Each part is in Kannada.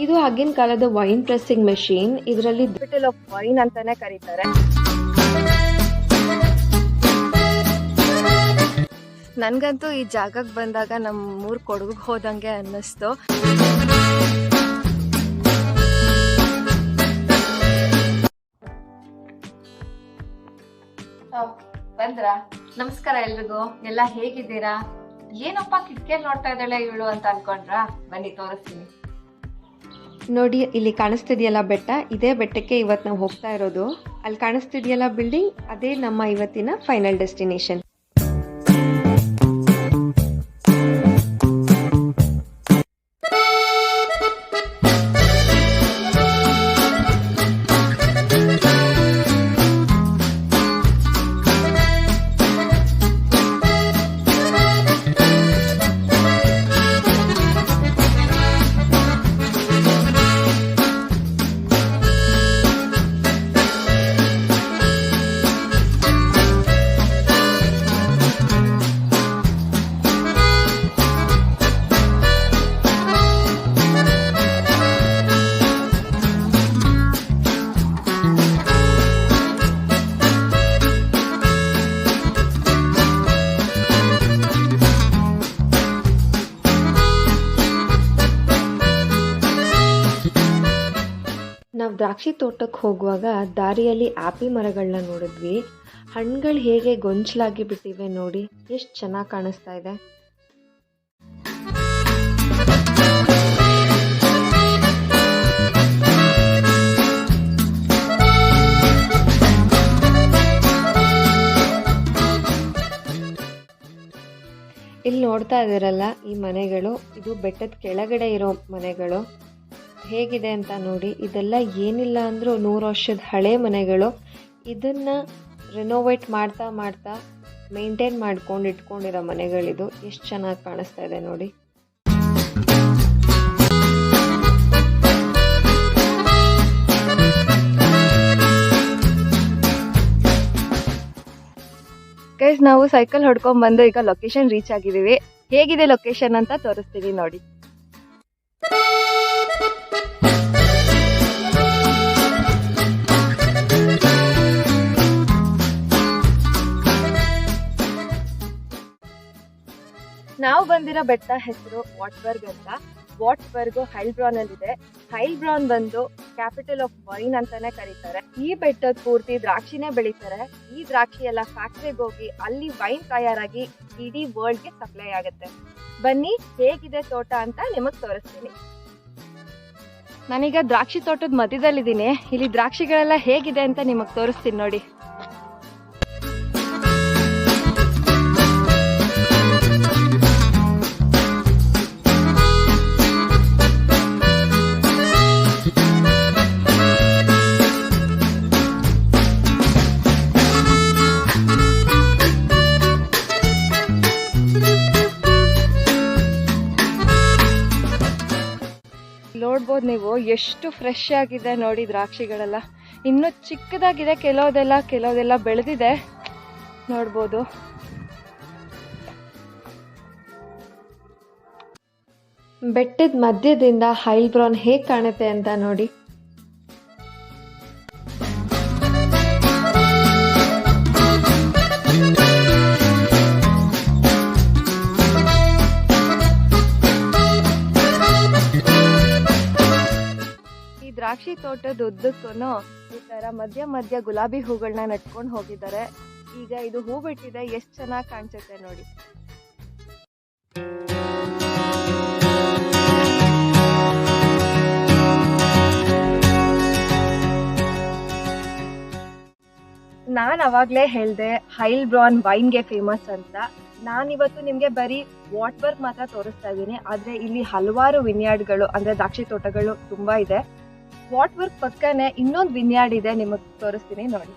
ಇದು ಆಗಿನ ಕಾಲದ ವೈನ್ ಪ್ರೆಸ್ಸಿಂಗ್ ಮೆಷಿನ್ ಇದರಲ್ಲಿ ಕ್ಯಾಪಿಟಲ್ ಆಫ್ ವೈನ್ ಅಂತಾನೆ ಕರೀತಾರೆ. ನನ್ಗಂತೂ ಈ ಜಾಗಕ್ಕೆ ಬಂದಾಗ ನಮ್ಮ ಊರ್ ಕೊಡಗಿಗೆ ಹೋದಂಗೆ ಅನ್ನಿಸ್ತು. ಬಂದ್ರ? ನಮಸ್ಕಾರ ಎಲ್ರಿಗೂ. ಎಲ್ಲ ಹೇಗಿದ್ದೀರಾ? ಏನಪ್ಪ ಕಿಟಕಿಯಲ್ಲಿ ನೋಡ್ತಾ ಇದ್ದಾಳೆ ಇವಳು ಅಂತ ಅನ್ಕೊಂಡ್ರಾ? ಬನ್ನಿ ತೋರಿಸ್ತೀನಿ. ನೋಡಿ, ಇಲ್ಲಿ ಕಾಣಿಸ್ತಿದೆಯಲ್ಲ ಬೆಟ್ಟ? ಇದೇ ಬೆಟ್ಟಕ್ಕೆ ಇವತ್ತು ನಾವು ಹೋಗ್ತಾ ಇರೋದು. ಅಲ್ಲಿ ಕಾಣಿಸ್ತಿದೆಯಲ್ಲ ಬಿಲ್ಡಿಂಗ್ ಅದೇ ನಮ್ಮ ಇವತ್ತಿನ ಫೈನಲ್ ಡೆಸ್ಟಿನೇಷನ್ ನಾವು ದ್ರಾಕ್ಷಿ ತೋಟಕ್ಕೆ ಹೋಗುವಾಗ ದಾರಿಯಲ್ಲಿ ಆಪಿ ಮರಗಳನ್ನ ನೋಡಿದ್ವಿ. ಹಣ್ಣುಗಳು ಹೇಗೆ ಗೊಂಚಲಾಗಿ ಬಿಟ್ಟಿವೆ ನೋಡಿ ಎಷ್ಟು ಚೆನ್ನಾಗಿ ಕಾಣಿಸ್ತಾ ಇದೆ. ಇಲ್ಲಿ ನೋಡ್ತಾ ಇದ್ದೀರಲ್ಲ ಈ ಮನೆಗಳು. ಇದು ಬೆಟ್ಟದ ಕೆಳಗಡೆ ಇರೋ ಮನೆಗಳು. ಹೇಗಿದೆ ಅಂತ ನೋಡಿ, ಇದೆಲ್ಲ ಏನಿಲ್ಲ ಅಂದರೂ ನೂರು ವರ್ಷದ ಹಳೆ ಮನೆಗಳು. ಇದನ್ನು ರಿನೋವೇಟ್ ಮಾಡ್ತಾ ಮಾಡ್ತಾ ಮೇಂಟೈನ್ ಮಾಡ್ಕೊಂಡು ಇಟ್ಕೊಂಡಿರೋ ಮನೆಗಳಿದು. ಎಷ್ಟು ಚೆನ್ನಾಗಿ ಕಾಣಿಸ್ತಾ ಇದೆ ನೋಡಿ. ಗೈಸ್ ನಾವು ಸೈಕಲ್ ಹೊಡ್ಕೊಂಡ್ ಬಂದು ಈಗ ಲೊಕೇಶನ್ ರೀಚ್ ಆಗಿದ್ದೀವಿ. ಹೇಗಿದೆ ಲೊಕೇಶನ್ ಅಂತ ತೋರಿಸ್ತೀವಿ ನೋಡಿ. ಬಂದಿರೋ ಬೆಟ್ಟ ಹೆಸರು ವಾಟ್ಬರ್ಗ್ ಅಂತ. ವಾಟ್ಬರ್ಗ್ ಹೈಲ್ಬ್ರಾನ್ ಅಲ್ಲಿದೆ ಹೈಲ್ಬ್ರಾನ್ ಬಂದು ಕ್ಯಾಪಿಟಲ್ ಆಫ್ ವೈನ್ ಅಂತಾನೆ ಕರೀತಾರೆ. ಈ ಬೆಟ್ಟದ ಪೂರ್ತಿ ದ್ರಾಕ್ಷಿನೇ ಬೆಳೀತಾರೆ. ಈ ದ್ರಾಕ್ಷಿ ಎಲ್ಲ ಫ್ಯಾಕ್ಟ್ರಿಗೆ ಹೋಗಿ ಅಲ್ಲಿ ವೈನ್ ತಯಾರಾಗಿ ಇಡೀ ವರ್ಲ್ಡ್ಗೆ ಸಪ್ಲೈ ಆಗುತ್ತೆ. ಬನ್ನಿ, ಹೇಗಿದೆ ತೋಟ ಅಂತ ನಿಮಗ್ ತೋರಿಸ್ತೀನಿ. ನಾನೀಗ ದ್ರಾಕ್ಷಿ ತೋಟದ ಮಧ್ಯದಲ್ಲಿದ್ದೀನಿ. ಇಲ್ಲಿ ದ್ರಾಕ್ಷಿಗಳೆಲ್ಲ ಹೇಗಿದೆ ಅಂತ ನಿಮಗ್ ತೋರಿಸ್ತೀನಿ ನೋಡಿ. ನೋಡ್ಬೋದು ನೀವು, ಎಷ್ಟು ಫ್ರೆಶ್ ಆಗಿದೆ ನೋಡಿ ದ್ರಾಕ್ಷಿಗಳೆಲ್ಲ. ಇನ್ನು ಚಿಕ್ಕದಾಗಿದೆ, ಕೆಲವುದೆಲ್ಲ ಕೆಲವುದೆಲ್ಲ ಬೆಳೆದಿದೆ. ನೋಡ್ಬೋದು. ಬೆಟ್ಟದ ಮಧ್ಯದಿಂದ ಹೈಲ್ ಬ್ರೌನ್ ಹೇಗೆ ಕಾಣುತ್ತೆ ಅಂತ ನೋಡಿ. ದ್ರಾಕ್ಷಿ ತೋಟದ ಉದ್ದಕ್ಕೂ ಈ ತರ ಮಧ್ಯ ಮಧ್ಯ ಗುಲಾಬಿ ಹೂಗಳನ್ನ ನಟ್ಕೊಂಡು ಹೋಗಿದ್ದಾರೆ. ಈಗ ಇದು ಹೂ ಬಿಟ್ಟಿದೆ, ಎಷ್ಟು ಚೆನ್ನಾಗಿ ಕಾಣಿಸುತ್ತೆ ನೋಡಿ. ನಾನ್ ಅವಾಗ್ಲೇ ಹೇಳ್ದೆ, ಹೈಲ್ ಬ್ರಾನ್ ವೈನ್ಗೆ ಫೇಮಸ್ ಅಂತ. ನಾನಿವತ್ತು ನಿಮ್ಗೆ ಬರೀ ವಾಟ್ವರ್ಕ್ ಮಾತ್ರ ತೋರಿಸ್ತಾ ಇದ್ದೀನಿ, ಆದ್ರೆ ಇಲ್ಲಿ ಹಲವಾರು ವಿನ್ಯಾರ್ಡ್ಗಳು, ಅಂದ್ರೆ ದ್ರಾಕ್ಷಿ ತೋಟಗಳು ತುಂಬಾ ಇದೆ. ವಾಟ್ವರ್ಕ್ ಪಕ್ಕನೆ ಇನ್ನೊಂದು ವಿನ್ಯಾರ್ಡ್ ಇದೆ ನಿಮಗೆ ತೋರಿಸ್ತೀನಿ ನೋಡಿ.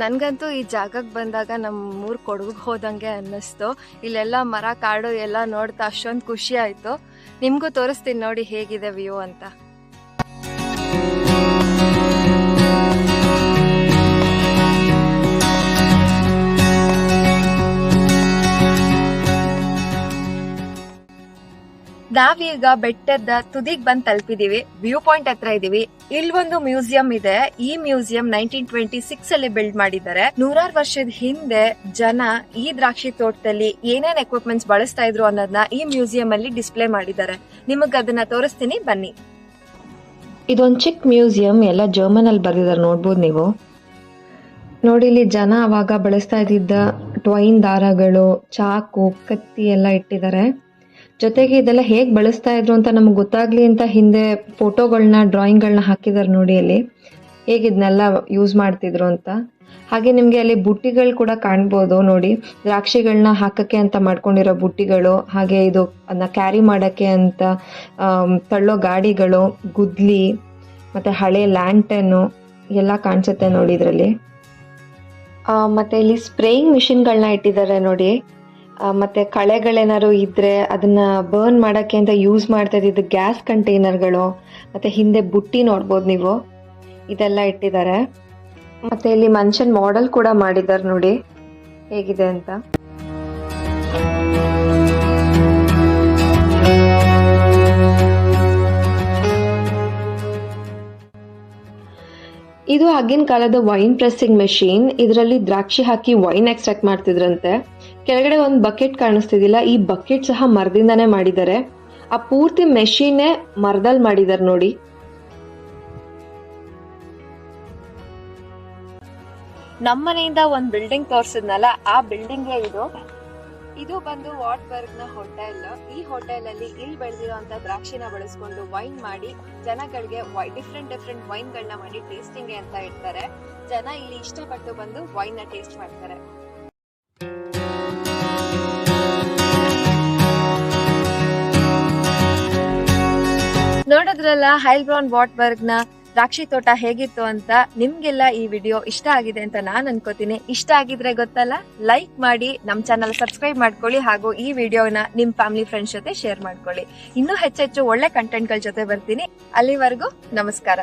ನನ್ಗಂತೂ ಈ ಜಾಗಕ್ಕೆ ಬಂದಾಗ ನಮ್ಮ ಊರು ಕೊಡಗಿಗೆ ಹೋದಂಗೆ ಅನ್ನಿಸ್ತು. ಇಲ್ಲೆಲ್ಲ ಮರ ಕಾಡು ಎಲ್ಲ ನೋಡ್ತಾ ಅಷ್ಟೊಂದು ಖುಷಿ ಆಯ್ತು. ನಿಮ್ಗೂ ತೋರಿಸ್ತೀನಿ ನೋಡಿ ಹೇಗಿದೆ ವ್ಯೂ ಅಂತ. ನಾವೀಗ ಬೆಟ್ಟದ ತುದಿಗ್ ಬಂದ್ ತಲುಪಿದೀವಿ ವ್ಯೂ ಪಾಯಿಂಟ್ ಹತ್ರ ಇದೀವಿ. ಇಲ್ಲಿ ಒಂದು ಮ್ಯೂಸಿಯಂ ಇದೆ. ಈ ಮ್ಯೂಸಿಯಂ ನೈನ್ಟೀನ್ ಟ್ವೆಂಟಿ ಸಿಕ್ಸ್ ಅಲ್ಲಿ ಬಿಲ್ಡ್ ಮಾಡಿದ್ದಾರೆ. ನೂರಾರು ವರ್ಷದ ಹಿಂದೆ ಜನ ಈ ದ್ರಾಕ್ಷಿ ತೋಟದಲ್ಲಿ ಏನೇನ್ ಎಕ್ವಿಪ್ಮೆಂಟ್ಸ್ ಬಳಸ್ತಾ ಇದ್ರು ಅನ್ನೋದನ್ನ ಈ ಮ್ಯೂಸಿಯಂ ಅಲ್ಲಿ ಡಿಸ್ಪ್ಲೇ ಮಾಡಿದ್ದಾರೆ. ನಿಮಗ್ ಅದನ್ನ ತೋರಿಸ್ತೀನಿ, ಬನ್ನಿ. ಇದೊಂದು ಚಿಕ್ಕ ಮ್ಯೂಸಿಯಂ ಎಲ್ಲ ಜರ್ಮನ್ ಅಲ್ಲಿ ಬರ್ದಿದ್ದಾರೆ ನೋಡ್ಬೋದು ನೀವು. ನೋಡಿ, ಇಲ್ಲಿ ಜನ ಅವಾಗ ಬಳಸ್ತಾ ಇದ್ದಿದ್ದ ಟ್ವೈನ್ ದಾರಗಳು, ಚಾಕು, ಕತ್ತಿ ಎಲ್ಲ ಇಟ್ಟಿದ್ದಾರೆ. ಜೊತೆಗೆ ಇದೆಲ್ಲ ಹೇಗೆ ಬಳಸ್ತಾ ಇದ್ರು ಅಂತ ನಮ್ಗೆ ಗೊತ್ತಾಗ್ಲಿ ಅಂತ ಹಿಂದೆ ಫೋಟೋಗಳನ್ನ ಡ್ರಾಯಿಂಗ್ಗಳನ್ನ ಹಾಕಿದ್ದಾರೆ ನೋಡಿ ಅಲ್ಲಿ. ಹೇಗೆ ಇದನ್ನೆಲ್ಲ ಯೂಸ್ ಮಾಡ್ತಿದ್ರು ಅಂತ. ಹಾಗೆ ನಿಮಗೆ ಅಲ್ಲಿ ಬುಟ್ಟಿಗಳು ಕೂಡ ಕಾಣ್ಬೋದು ನೋಡಿ. ದ್ರಾಕ್ಷಿಗಳನ್ನ ಹಾಕಕ್ಕೆ ಅಂತ ಮಾಡ್ಕೊಂಡಿರೋ ಬುಟ್ಟಿಗಳು, ಹಾಗೆ ಇದು ಅದನ್ನ ಕ್ಯಾರಿ ಮಾಡೋಕ್ಕೆ ಅಂತ ತಳ್ಳೋ ಗಾಡಿಗಳು, ಗುದ್ಲಿ, ಮತ್ತು ಹಳೆ ಲ್ಯಾಂಟನ್ನು ಎಲ್ಲ ಕಾಣಿಸುತ್ತೆ ನೋಡಿ ಇದರಲ್ಲಿ. ಮತ್ತು ಇಲ್ಲಿ ಸ್ಪ್ರೇಯಿಂಗ್ ಮಿಷಿನ್ಗಳನ್ನ ಇಟ್ಟಿದ್ದಾರೆ ನೋಡಿ. ಮತ್ತೆ ಕಳೆಗಳೇನಾದ್ರು ಇದ್ರೆ ಅದನ್ನ ಬರ್ನ್ ಮಾಡೋಕ್ಕೆ ಅಂತ ಯೂಸ್ ಮಾಡ್ತಾ ಇದ್ದಿದ್ದು ಗ್ಯಾಸ್ ಕಂಟೈನರ್ಗಳು ಮತ್ತು ಹಿಂದೆ ಬುಟ್ಟಿ ನೋಡ್ಬೋದು ನೀವು. ಇದೆಲ್ಲ ಇಟ್ಟಿದ್ದಾರೆ. ಮತ್ತು ಇಲ್ಲಿ ಮನುಷ್ಯನ್ ಮಾಡೆಲ್ ಕೂಡ ಮಾಡಿದ್ದಾರೆ ನೋಡಿ. ಹೇಗಿದೆ ಅಂತ. ಇದು ಆಗಿನ ಕಾಲದ ವೈನ್ ಪ್ರೆಸ್ಸಿಂಗ್ ಮೆಷಿನ್ ಇದರಲ್ಲಿ ದ್ರಾಕ್ಷಿ ಹಾಕಿ ವೈನ್ ಎಕ್ಸ್ಟ್ರಾಕ್ಟ್ ಮಾಡ್ತಿದ್ರಂತೆ. ಕೆಳಗಡೆ ಒಂದು ಬಕೆಟ್ ಕಾಣಿಸ್ತಿದಿಲ್ಲ. ಈ ಬಕೆಟ್ ಸಹ ಮರದಿಂದಾನೇ ಮಾಡಿದ್ದಾರೆ. ಆ ಪೂರ್ತಿ ಮೆಷಿನೇ ಮರದಲ್ಲಿ ಮಾಡಿದ್ದಾರೆ ನೋಡಿ. ನಮ್ಮ ಮನೆಯಿಂದ ಒಂದ್ ಬಿಲ್ಡಿಂಗ್ ತೋರಿಸಿದ್ನಲ್ಲ, ಆ ಬಿಲ್ಡಿಂಗ್ ಇದು ಇದು ಬಂದು ವಾಟ್ಬರ್ಗ್ನ ಹೋಟೆಲ್. ಈ ಹೋಟೆಲ್ ಅಲ್ಲಿ ಇಲ್ಲಿ ಬೆಳೆದಿರುವಂತ ದ್ರಾಕ್ಷಿನ ಬಳಸ್ಕೊಂಡು ವೈನ್ ಮಾಡಿ ಜನಗಳಿಗೆ ಡಿಫ್ರೆಂಟ್ ಡಿಫ್ರೆಂಟ್ ವೈನ್ ಗಳನ್ನ ಮಾಡಿ ಟೇಸ್ಟಿಂಗ್ ಅಂತ ಇಡ್ತಾರೆ. ಜನ ಇಲ್ಲಿ ಇಷ್ಟಪಟ್ಟು ಬಂದು ವೈನ್ನ ಟೇಸ್ಟ್ ಮಾಡ್ತಾರೆ. ನೋಡಿದ್ರಲ್ಲ ಹೈಲ್ಬ್ರಾನ್ ವಾಟ್ಬರ್ಗ್ನ ದ್ರಾಕ್ಷಿ ತೋಟ ಹೇಗಿತ್ತು ಅಂತ ನಿಮ್ಗೆಲ್ಲ ಈ ವಿಡಿಯೋ ಇಷ್ಟ ಆಗಿದೆ ಅಂತ ನಾನು ಅನ್ಕೋತೀನಿ. ಇಷ್ಟ ಆಗಿದ್ರೆ ಗೊತ್ತಲ್ಲ ಲೈಕ್ ಮಾಡಿ ನಮ್ಮ ಚಾನಲ್ ಸಬ್ಸ್ಕ್ರೈಬ್ ಮಾಡ್ಕೊಳ್ಳಿ ಹಾಗೂ ಈ ವಿಡಿಯೋನ ನಿಮ್ ಫ್ಯಾಮಿಲಿ ಫ್ರೆಂಡ್ಸ್ ಜೊತೆ ಶೇರ್ ಮಾಡ್ಕೊಳ್ಳಿ. ಇನ್ನೂ ಹೆಚ್ಚೆಚ್ಚು ಒಳ್ಳೆ ಕಂಟೆಂಟ್ಗಳ ಜೊತೆ ಬರ್ತೀನಿ. ಅಲ್ಲಿವರೆಗೂ ನಮಸ್ಕಾರ.